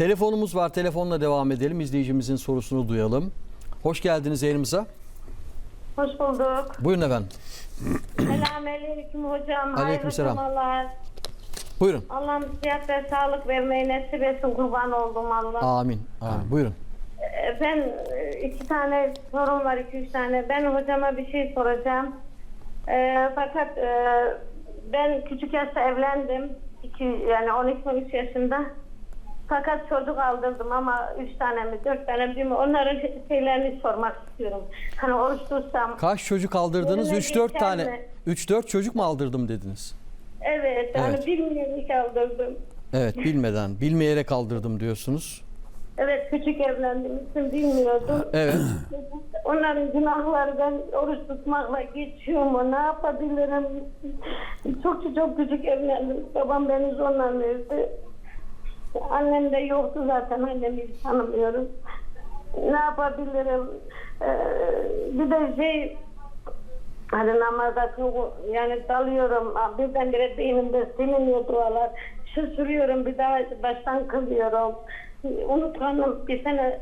Telefonumuz var. Telefonla devam edelim. İzleyicimizin sorusunu duyalım. Hoş geldiniz yayınımıza. Hoş bulduk. Buyurun efendim. Selamünaleyküm hocam. Aleykümselam. Hayırlı. Buyurun. Allah'ım sıhhat ve sağlık vermeyi nasip etsin. Kurban oldum Allah. Amin. Amin. Buyurun. Ben e, iki tane sorum var, iki üç tane. Ben hocama bir şey soracağım. Ee, fakat e, ben küçük yaşta evlendim. İki, yani 12-13 yaşında. Fakat çocuk aldırdım ama üç tane mi, dört tane mi bilmiyorum. Onların şeylerini sormak istiyorum. Hani oruç tutsam. Kaç çocuk aldırdınız? 3-4 geçer tane. mi? 3-4 çocuk mu aldırdım dediniz? Evet, yani Evet. bilmeyerek aldırdım. Evet bilmeden, bilmeyerek aldırdım diyorsunuz. Evet küçük evlendiğim için bilmiyordum. Evet. Onların günahları ben oruç tutmakla geçiyor mu? Ne yapabilirim? Çok çok küçük evlendim. Babam beni zorla verdi. Annem de yoktu zaten. Annemi hiç tanımıyorum. Ne yapabilirim? Ee, bir de şey Hani namazda çok yani dalıyorum. Birdenbire beynimde siliniyor dualar. Şaşırıyorum bir daha baştan kılıyorum. Unutkanım. Bir sene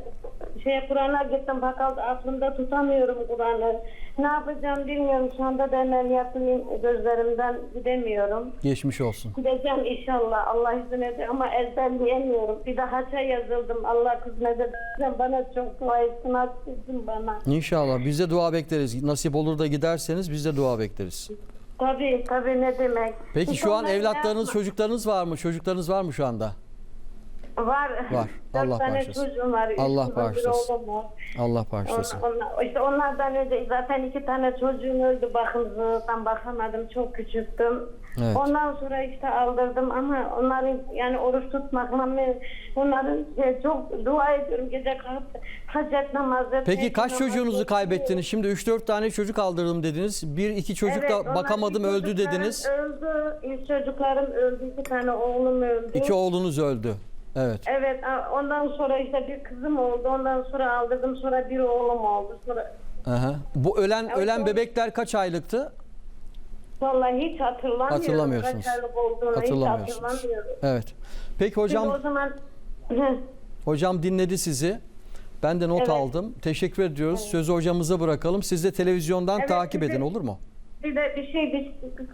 şey Kur'an'a gittim fakat aklımda tutamıyorum Kur'an'ı. Ne yapacağım bilmiyorum. Şu anda da ameliyatıyım. Gözlerimden gidemiyorum. Geçmiş olsun. Gideceğim inşallah. Allah izin eder ama ezberleyemiyorum. Bir de haça yazıldım. Allah kısmet ederse bana çok dua etsin. Haçsızsın bana. İnşallah biz de dua bekleriz. Nasip olur da giderseniz biz de dua bekleriz. Tabii tabii ne demek. Peki şu an evlatlarınız, yapma- çocuklarınız var mı? Çocuklarınız var mı şu anda? Var. Var. Allah tane bağışlasın. çocuğum var. üç Allah kızım, bir bağışlasın. oğlum var. Allah bağışlasın. On- onlar- işte onlardan önce zaten iki tane çocuğum öldü bakımsızlıktan bakamadım çok küçüktüm. Evet. Ondan sonra işte aldırdım ama onların yani oruç tutmakla mı onların şey, çok dua ediyorum gece kalkıp hacet namazı. Peki kaç çocuğunuzu kaybettiniz? Şimdi 3-4 tane çocuk aldırdım dediniz. Bir iki çocuk Evet, da bakamadım öldü çocuklarım dediniz. Öldü. İlk çocuklarım öldü. iki tane oğlum öldü. İki oğlunuz öldü. Evet. Evet ondan sonra işte bir kızım oldu. Ondan sonra aldırdım. Sonra bir oğlum oldu. Sonra Aha. Bu ölen Evet, ölen o- bebekler kaç aylıktı? vallahi hiç hatırlamıyorum. Hatırlamıyorsunuz. Kaç aylık olduğunu hiç Hatırlamıyorsunuz. hatırlamıyorum. Evet. Peki Şimdi hocam o zaman hocam dinledi sizi. Ben de not Evet. aldım. Teşekkür ediyoruz. Sözü hocamıza bırakalım. Siz de televizyondan Evet, takip sizi- edin olur mu? bir de bir şey bir,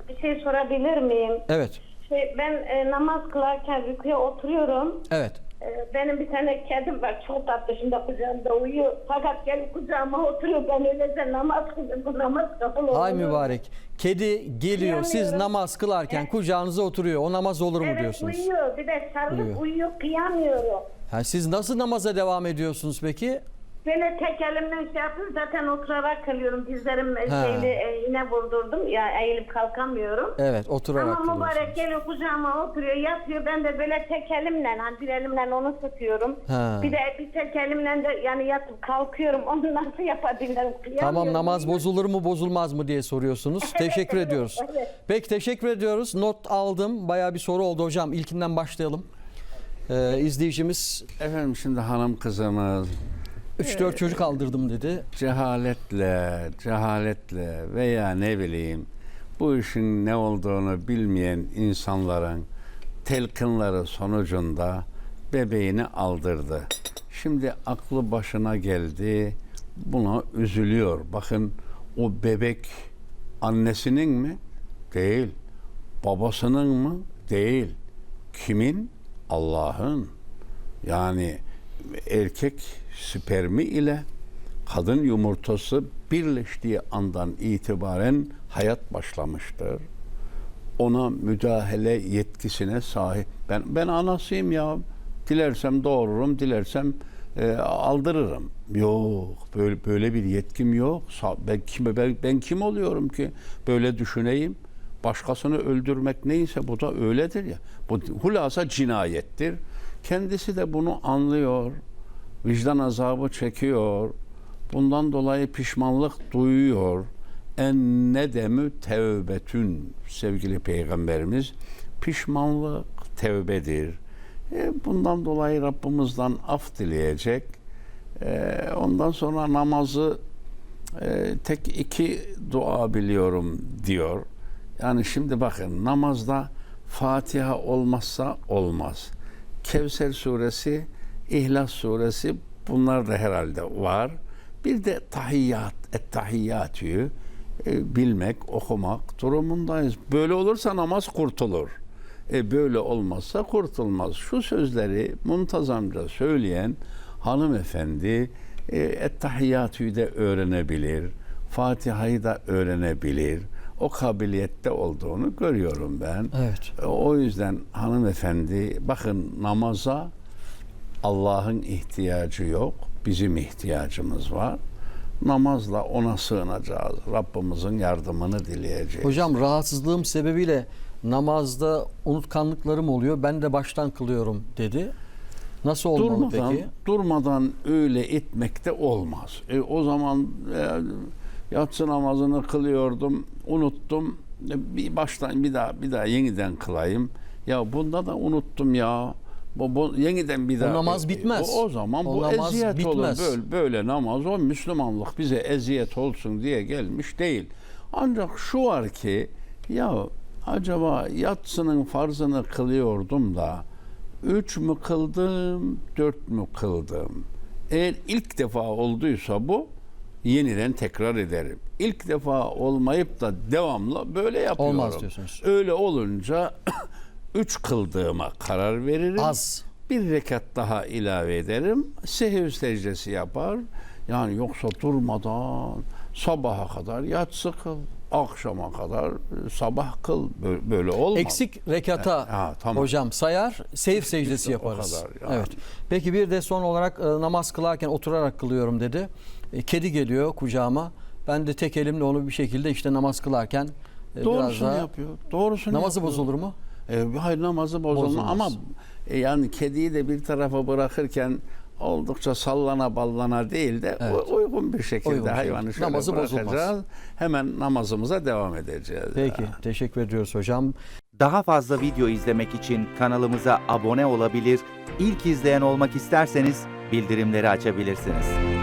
bir şey sorabilir miyim? Evet. Şey, ben e, namaz kılarken rüküye oturuyorum. Evet. E, benim bir tane kedim var. Çok tatlı şimdi kucağımda uyuyor. Fakat gelip kucağıma oturuyor. Ben öylece namaz kılıyorum. Bu namaz kabul olur. Mu? mübarek. Kedi geliyor. Siz Kıyamıyorum. namaz kılarken Evet. kucağınıza oturuyor. O namaz olur mu Evet diyorsunuz? uyuyor. Bir de sarılıp Uyuyor. uyuyor. Kıyamıyorum. Ha, siz nasıl namaza devam ediyorsunuz peki? Böyle tek elimden şey yapıyorum zaten oturarak kılıyorum. Dizlerim e, Ha. şeyli e, yine vurdurdum. Ya eğilip kalkamıyorum. Evet oturarak Ama mübarek kılıyorsunuz. geliyor kucağıma oturuyor yatıyor. Ben de böyle tek elimle hani bir elimle onu tutuyorum. Ha. Bir de bir tek elimle de yani yatıp kalkıyorum. Onu nasıl yapabilirim? Tamam namaz bozulur mu bozulmaz mı diye soruyorsunuz. teşekkür evet, ediyoruz. evet. Peki teşekkür ediyoruz. Not aldım. Bayağı bir soru oldu hocam. İlkinden başlayalım. Ee, izleyicimiz Efendim şimdi hanım kızımız 3-4 çocuk aldırdım dedi. cehaletle, cehaletle veya ne bileyim bu işin ne olduğunu bilmeyen insanların telkinleri sonucunda bebeğini aldırdı. Şimdi aklı başına geldi. Buna üzülüyor. Bakın o bebek annesinin mi? Değil. Babasının mı? Değil. Kimin? Allah'ın. Yani erkek spermi ile kadın yumurtası birleştiği andan itibaren hayat başlamıştır. Ona müdahale yetkisine sahip. Ben ben anasıyım ya. Dilersem doğururum, dilersem e, aldırırım. Yok, böyle böyle bir yetkim yok. Ben kim ben, ben kim oluyorum ki böyle düşüneyim? Başkasını öldürmek neyse bu da öyledir ya. Bu hulasa cinayettir. Kendisi de bunu anlıyor. Vicdan azabı çekiyor. Bundan dolayı pişmanlık duyuyor. En nedemü tevbetün sevgili peygamberimiz. Pişmanlık tevbedir. E, bundan dolayı Rabbimizden af dileyecek. E, ondan sonra namazı e, tek iki dua biliyorum diyor. Yani şimdi bakın namazda Fatiha olmazsa olmaz. Kevser suresi İhlas suresi bunlar da herhalde var. Bir de tahiyyat, et-tahiyyatü e, bilmek, okumak durumundayız. Böyle olursa namaz kurtulur. E böyle olmazsa kurtulmaz. Şu sözleri muntazamca söyleyen hanımefendi e, et-tahiyyatü'yü de öğrenebilir. Fatiha'yı da öğrenebilir. O kabiliyette olduğunu görüyorum ben. Evet. E, O yüzden hanımefendi bakın namaza Allah'ın ihtiyacı yok. Bizim ihtiyacımız var. Namazla ona sığınacağız. Rabbimizin yardımını dileyeceğiz. Hocam rahatsızlığım sebebiyle namazda unutkanlıklarım oluyor. Ben de baştan kılıyorum dedi. Nasıl olmalı durmadan, peki? durmadan öyle etmek de olmaz. E, o zaman e, yatsı namazını kılıyordum, unuttum. E, bir baştan bir daha bir daha yeniden kılayım. Ya bunda da unuttum ya. Bu, bu yeniden bir O daha. namaz bitmez. O, o zaman O bu eziyet olur. bitmez. Böyle, böyle namaz o Müslümanlık bize eziyet olsun diye gelmiş değil. Ancak şu var ki ya acaba yatsının farzını kılıyordum da üç mü kıldım, dört mü kıldım? Eğer ilk defa olduysa bu yeniden tekrar ederim. İlk defa olmayıp da devamlı böyle yapıyorum. Olmaz diyorsunuz. Öyle olunca üç kıldığıma karar veririm. Az. Bir rekat daha ilave ederim. Sehiv secdesi yapar. Yani yoksa durmadan sabaha kadar yatsı kıl. Akşama kadar e, sabah kıl. Böyle, olmaz. Eksik rekata Ha, tamam. hocam sayar, seyif secdesi İşte yaparız. kadar yani. Evet. Peki bir de son olarak e, namaz kılarken oturarak kılıyorum dedi. E, kedi geliyor kucağıma. Ben de tek elimle onu bir şekilde işte namaz kılarken e, biraz Doğrusunu daha yapıyor. Doğrusunu namazı yapıyor. bozulur mu? E, hayır namazı bozulma Bozulmaz. ama e, yani kediyi de bir tarafa bırakırken oldukça sallana ballana değil de Evet. u- uygun bir şekilde Uygun bir hayvanı şöyle Namazı bırakacağız. bozulmaz. Hemen namazımıza devam edeceğiz. Peki Ya. teşekkür ediyoruz hocam. Daha fazla video izlemek için kanalımıza abone olabilir, ilk izleyen olmak isterseniz bildirimleri açabilirsiniz.